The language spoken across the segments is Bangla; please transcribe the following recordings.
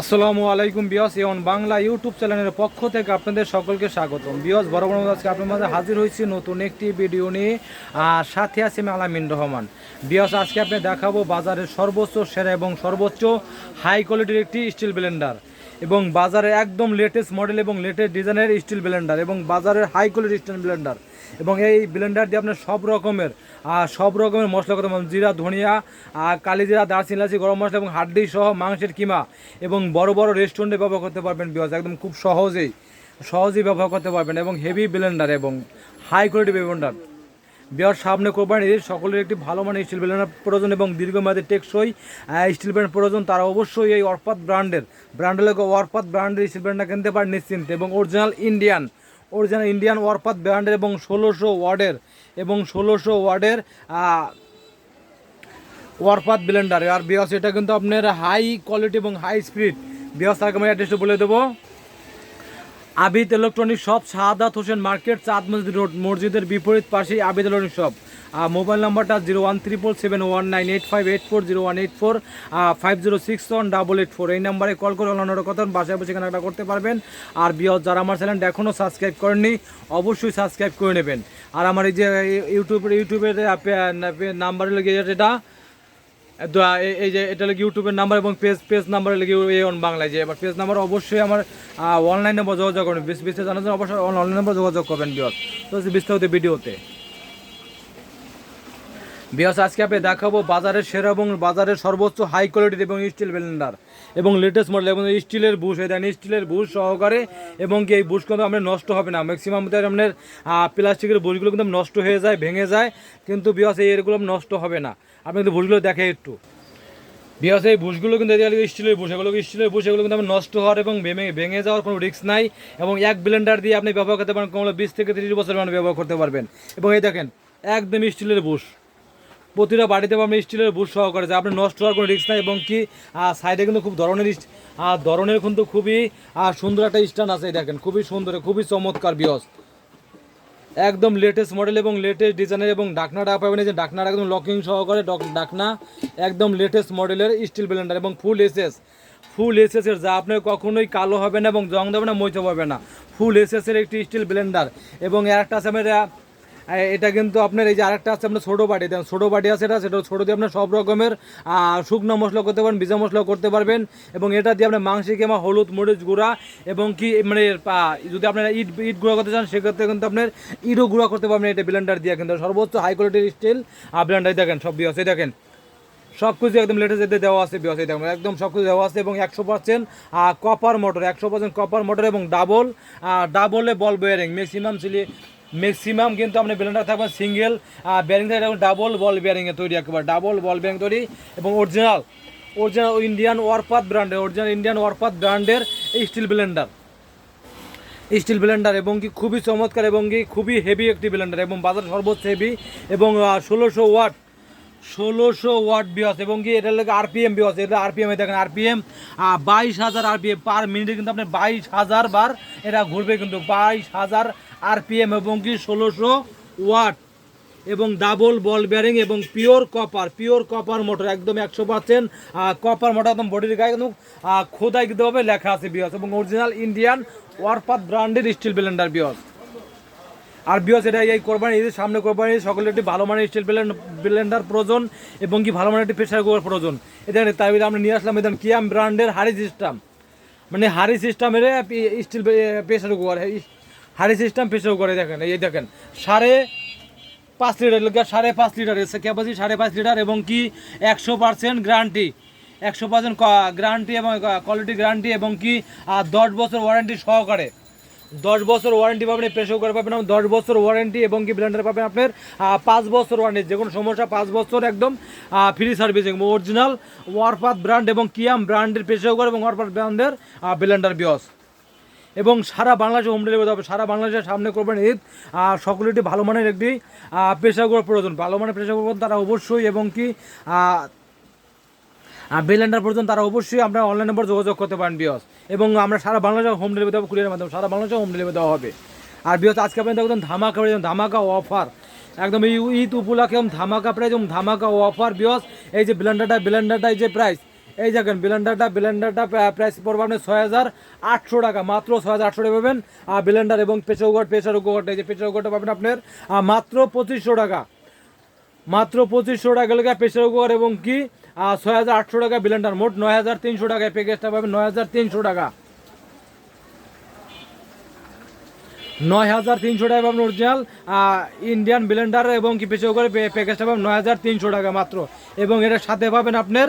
আসসালামু আলাইকুম বিয়স এওন বাংলা ইউটিউব চ্যানেলের পক্ষ থেকে আপনাদের সকলকে স্বাগতম। বিয়স, বড় বড় আজকে আপনার মাঝে হাজির হয়েছি নতুন একটি ভিডিও নিয়ে, আর সাথে আছে আমি আলামিন রহমান। বিয়স, আজকে আপনি দেখাবো বাজারের সর্বোচ্চ, সেরা এবং সর্বোচ্চ হাই কোয়ালিটির একটি স্টিল ব্লেন্ডার এবং বাজারে একদম লেটেস্ট মডেল এবং লেটেস্ট ডিজাইনের স্টিল ব্লেন্ডার এবং বাজারের হাই কোয়ালিটির স্টিল ব্লেন্ডার এবং এই ব্লেন্ডার দিয়ে আপনার সব রকমের সব রকমের মশলা করতে পারবেন। জিরা, ধনিয়া কালি জিরা, দারচিনি, এলাচি, গরম মশলা এবং হাড্ডি সহ মাংসের কিমা এবং বড় বড় রেস্টুরেন্টে ব্যবহার করতে পারবেন বিকজ একদম খুব সহজেই সহজেই ব্যবহার করতে পারবেন এবং হেভি ব্লেন্ডার এবং হাই কোয়ালিটি ব্লেন্ডার বিয়ার সামনে কোরবানি ঈদ, সকলের একটি ভালো মানের স্টিল ব্লেন্ডার প্রয়োজন এবং দীর্ঘমেয়াদী টেকসই স্টিল ব্লেন্ডার প্রয়োজন। তারা অবশ্যই এই অর্পাত ব্র্যান্ডের ব্র্যান্ডের লোক অর্পাত ব্র্যান্ডের স্টিল ব্লেন্ডার কিনতে পারেন নিশ্চিন্তে এবং অরিজিনাল ইন্ডিয়ান অরিজিনাল ইন্ডিয়ান ওয়ারপাত ব্র্যান্ডের এবং ষোলোশো ওয়ার্ডের এবং ষোলোশো ওয়ার্ডের ওয়ারপাত ব্লেন্ডার। আর বিয়াস, এটা কিন্তু আপনার হাই কোয়ালিটি এবং হাই স্পিড বিয়াস তাকে আমি অ্যাড্রেসটা বলে দেবো। Abid electronic shop Shahadat Hossain market Chand Masjid road মসজিদের বিপরীত পাশেই আবিদ ইলেকট্রনিক শপ মোবাইল নাম্বারটা zero one triple seven one nine eight five eight four zero one eight four five zero six one double eight four. এই নাম্বারে কল করে অন্যান্য কথা বাসায় বসে কেনাকাটা করতে পারবেন। আর বিয়স, যারা আমার চ্যানেলটা এখনও সাবস্ক্রাইব করেননি, অবশ্যই সাবস্ক্রাইব করে নেবেন। আর আমার এই যে ইউটিউবের ইউটিউবের নাম্বার লেগে যেটা তো এ- এই যে, এটা লাগে ইউটিউবের নাম্বার এবং পেজ পেজ নাম্বার লেগে এ অন বাংলায় যে। এবার পেজ নাম্বার অবশ্যই আমার অনলাইনে যোগাযোগ করবেন বেশ বিস্তারিত জানার জন্য অবশ্যই অনলাইন নাম্বার যোগাযোগ করবেন বিয়স। তো বিস্তারিত ভিডিওতে। বিয়স, আজকে আপনি দেখাবো বাজারের সেরা এবং বাজারের সর্বোচ্চ হাই কোয়ালিটির এবং স্টিল ব্লেন্ডার এবং লেটেস্ট মডেল এবং স্টিলের বুশ দেন স্টিলের বুশ সহকারে, এবং কি এই বুশ কিন্তু আপনার নষ্ট হবে না। ম্যাক্সিমাম আপনার প্লাস্টিকের বুশগুলো কিন্তু নষ্ট হয়ে যায়, ভেঙে যায়, কিন্তু বিয়স, এই এরগুলো নষ্ট হবে না। আপনি কিন্তু বুশগুলো দেখে একটু। বিকজ এই বুশগুলো কিন্তু স্টিলের বুশ এগুলো স্টিলের বুশ এগুলো কিন্তু নষ্ট হওয়ার এবং ভেঙে ভেঙে যাওয়ার কোনো রিস্ক নাই, এবং এক ব্লেন্ডার দিয়ে আপনি ব্যবহার করতে পারেন, কোনো বিশ থেকে তিরিশ বছর ব্যবহার করতে পারবেন। এবং এই দেখেন, একদম স্টিলের বুশ প্রতিটা বাড়িতে আপনি স্টিলের বুশ সহকারে যে আপনি নষ্ট হওয়ার কোনো রিস্ক নাই এবং কি সাইডে কিন্তু খুব ধরনের ধরনের কিন্তু খুবই সুন্দর একটা স্ট্যান্ড আছে দেখেন। খুবই সুন্দর, খুবই চমৎকার বিয়স। একদম লেটেস্ট মডেল এবং লেটেস্ট ডিজাইনের এবং ডাকনাটা পাবেন। যে ডাকনাটা একদম লকিং সহকারে ডক- ডাকনা একদম লেটেস্ট মডেলের স্টিল ব্লেন্ডার এবং ফুল এসএস ফুল এসএস এর যা আপনার কখনোই কালো হবে না এবং জং দেবে না মইতে হবে না। ফুল এসএস এর একটি স্টিল ব্লেন্ডার এবং একটা আছে আমার এটা কিন্তু আপনার এই যে আরেকটা আছে, আপনার ছোটো বাটি। দেন ছোটো বাটি আছে এটা, সেটা ছোটো দিয়ে আপনার সব রকমের শুকনো মশলা করতে পারেন ভিজা মশলা করতে পারবেন, এবং এটা দিয়ে আপনার মাংসে কিংবা হলুদ, মরিচ গুঁড়া, এবং কি মানে যদি আপনারা ইট ইট গুঁড়া করতে চান, সেক্ষেত্রে কিন্তু আপনার ইটও গুঁড়া করতে পারবেন, এটা ব্লেন্ডার দিয়ে কিন্তু। সর্বোচ্চ হাই কোয়ালিটির স্টিল ব্লেন্ডার দেখেন, সব বিয়স দেখেন। সব কিছু একদম লেটেস্ট এতে দেওয়া আছে, বিয়স, এই দেখুন, একদম সব কিছু দেওয়া আছে, এবং একশো পার্সেন্ট কপার মোটর একশো পার্সেন্ট কপার মোটর এবং ডাবল ডাবলে বল বেয়ারিং ম্যাক্সিমাম ছিলি ম্যাক্সিমাম কিন্তু আপনি ব্লেন্ডার থাকবেন সিঙ্গেল ব্যারিংটা এবং ডাবল বল ব্যারিংয়ে তৈরি একেবারে ডাবল বল ব্যারিং তৈরি এবং অরিজিনাল অরিজিনাল ইন্ডিয়ান ওয়ারপাত ব্র্যান্ডের অরিজিনাল ইন্ডিয়ান ওয়ারপাত ব্র্যান্ডের এই স্টিল ব্লেন্ডার স্টিল ব্লেন্ডার এবং কি খুবই চমৎকার এবং কি খুবই হেভি একটি ব্লেন্ডার এবং বাজার সর্বোচ্চ হেভি এবং ষোলোশো ওয়াট ষোলোশো ওয়াট বিয়স এবং কি এটা লাগে আরপিএম বিয়স এটা আরপিএম দেখেন আরপিএম বাইশ হাজার আরপিএম পার মিনিটে কিন্তু আপনার বাইশ হাজার বার এটা ঘুরবে কিন্তু বাইশ হাজার আরপিএম এবং কি ষোলোশো ওয়াট এবং ডাবল বল বেয়ারিং এবং pure copper pure copper motor একদম একশো পার্সেন্ট কপার মোটর একদম বডির গায়ে কিন্তু খোদাই কিন্তু লেখা আছে বিয়স এবং অরিজিনাল ইন্ডিয়ান ওয়ারপাত ব্র্যান্ডের স্টিল ব্লেন্ডার বিয়স। আর বিয়স এটা এই কোরবানি ঈদের সামনে কোরবানি সকলের একটি ভালো মানের স্টিল ব্লেন্ডার প্রয়োজন এবং কি ভালো মানের একটি প্রেশার কুকার প্রয়োজন। এটা তাই আমরা নিয়ে আসলাম এদের কিয়াম ব্র্যান্ডের হারি সিস্টেম মানে হারি সিস্টেমের স্টিল প্রেশার কুকার হারি সিস্টেম প্রেশার কুকারে দেখেন, এই দেখেন, সাড়ে পাঁচ লিটার সাড়ে পাঁচ লিটার এসে ক্যাপাসিটি সাড়ে পাঁচ লিটার এবং কি একশো পার্সেন্ট গ্যারান্টি একশো পার্সেন্ট গ্যারান্টি এবং কোয়ালিটি গ্যারান্টি এবং কি দশ বছর ওয়ারেন্টি সহকারে। দশ বছর ওয়ারেন্টি পাবেন প্রেশার কুকার পাবেন দশ বছর ওয়ারেন্টি এবং কি ব্লেন্ডার পাবেন আপনার পাঁচ বছর ওয়ারেন্টি যে কোনো সমস্যা, পাঁচ বছর একদম ফ্রি সার্ভিস অরিজিনাল ওয়ারপাত ব্র্যান্ড এবং কিয়াম ব্র্যান্ডের প্রেশার কুকার এবং ওয়ারপাত ব্র্যান্ডের ব্লেন্ডার বিয়স। এবং সারা বাংলাদেশে হোম ডেলিভারি হবে, সারা বাংলাদেশের সামনে করবেন ঈদ আর সকলের একটি ভালো মানের একটি কুকার প্রয়োজন। ভালো মানের প্রেশার কুকার তারা অবশ্যই এবং কি বেলেন্ডার পর্যন্ত তারা অবশ্যই আমরা অনলাইন নম্বর যোগাযোগ করতে পারেন, বিয়স। এবং আমরা সারা বাংলাদেশে হোম ডেলিভারি দেবো কুরিয়ারের মাধ্যমে সারা বাংলাদেশে হোম ডেলিভারি দেওয়া হবে। আর বিয়স, আজকে আপনি দেখবেন ধামাকা ধামাকা অফার একদম এই ঈদ উপলক্ষে ধামাকা প্রাইস এবং ধামাকা অফার বিয়স। এই যে ব্লেন্ডারটা ব্লেন্ডারটা যে প্রাইস এই দেখেন ব্লেন্ডারটা ব্লেন্ডারটা প্রাইস পড়বে আপনার ছয় হাজার আটশো টাকা, মাত্র ছয় হাজার আটশো টাকা পাবেন। আর ব্লেন্ডার এবং প্রেসার কুকারটা এই যে কুকারটা পাবেন আপনার মাত্র পঁচিশশো টাকা। মাত্র পঁচিশশো টাকা লেগে কুকার এবং কি? ছয় হাজার আটশো টাকা ব্লেন্ডার, মোট নয় হাজার তিনশো টাকায় প্যাকেজটা পাবেন নয় হাজার তিনশো টাকা। নয় হাজার তিনশো টাকা পাবেন অরিজিনাল ইন্ডিয়ান ব্লেন্ডার এবং কি প্রেসার করে প্যাকেজটা পাবেন, নয় হাজার তিনশো টাকা মাত্র। এবং এটার সাথে পাবেন আপনার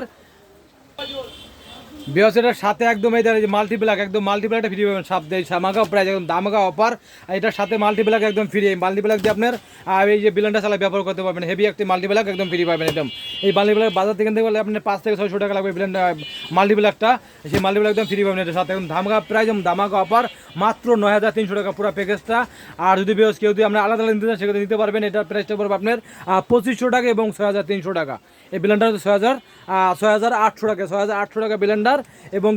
বিকজ এটার সাথে একদম এই যে মাল্টিপ্লাক একদম মাল্টিপ্লাকটা ফ্রি পাবেন। সাপ দেয় সামাকা প্রাইস একদম দামাকা অফার এটার সাথে মাল্টিপ্লাক একদম ফ্রি এই মাল্টিপ্লাক দিয়ে আপনার আহ, এই যে বিলেনটা চালা ব্যবহার করতে পারবেন। হেভি একটি মাল্টিপ্লাক একদম ফ্রি পাবেন একদম। এই মাল্টিপ্লাক বাজার থেকে গেলে আপনার পাঁচ থেকে ছয়শো টাকা লাগবে বিলেন্ডা মাল্টিপ্লাকটা সেই মাল্টিপ্লাক একদম ফ্রি পাবেন এটার সাথে। একদম ধামাকা প্রাইস এবং দামাকা অফার মাত্র নয় হাজার তিনশো টাকা পুরো প্যাকেজটা আর যদি বিকজ কেউ যদি আমরা আলাদা আলাদা নিতে চান সেক্ষেত্রে নিতে পারবেন। এটার প্রাইসটা পড়বে আপনার পঁচিশশো টাকা এবং ছয় হাজার তিনশো টাকা। এই ব্লেন্ডার ছয় হাজার ছয় হাজার আটশো টাকা ছয় হাজার আটশো টাকা ব্লেন্ডার এবং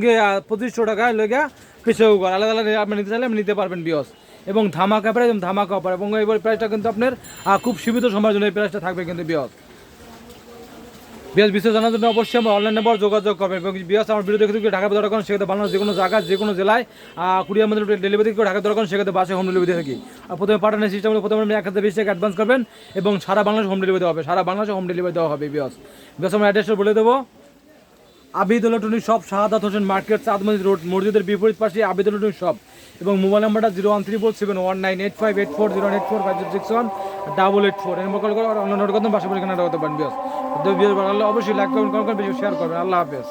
পঁচিশশো টাকা লেগে পিছিয়ে কুকার আলাদা আলাদা আপনি নিতে চাইলে আপনি নিতে পারবেন বিয়স। এবং ধামাকা প্রাইস এবং ধামাকা অফার এবং এই প্রাইসটা কিন্তু আপনার খুব সীমিত সময়ের জন্য এই প্রাইসটা থাকবে কিন্তু বিয়স। বিএস বিশেষ জানার জন্য অবশ্যই আমার অনলাইন নাম্বার যোগাযোগ করবেন। এবং বিএস আমার ভিডিও দেখে যদি ঢাকা দরকার সেক্ষেত্রে বাংলাদেশ যে কোনো জায়গায়, যে কোনো জেলায় কুড়িয়ার মধ্যে ডেলিভারি করে ঢাকা দরকার সেক্ষেত্রে বাসে হোম ডেলিভারি থাকি। আর প্রথমে পাঠানোর সিস্টেম হলে, প্রথমে আপনি এক হাজার বিশ টাকা অ্যাডভান্স করবেন এবং সারা বাংলাদেশ হোম ডেলিভারি দেওয়া হবে। সারা বাংলাদেশে হোম ডেলিভারি দেওয়া হবে বিএস বিএস আমার অ্যাড্রেসটা বলে দেবো। Abid electronic shop Shahadat Hossain market, Chand Mandir road, মসজিদের বিপরীত পাশে আবিদ ইলেকট্রনিক শপ এবং মোবাইল নাম্বারটা zero one three four seven one nine eight five eight four, zero eight four five zero six one double eight four এর মোকাল করে অর্ডার করতে বাসা পরীক্ষা করতে পারেন বিয়স অবশ্যই লাইক কমেন্ট করবেন বেশি শেয়ার করবেন। আল্লাহ হাফেজ।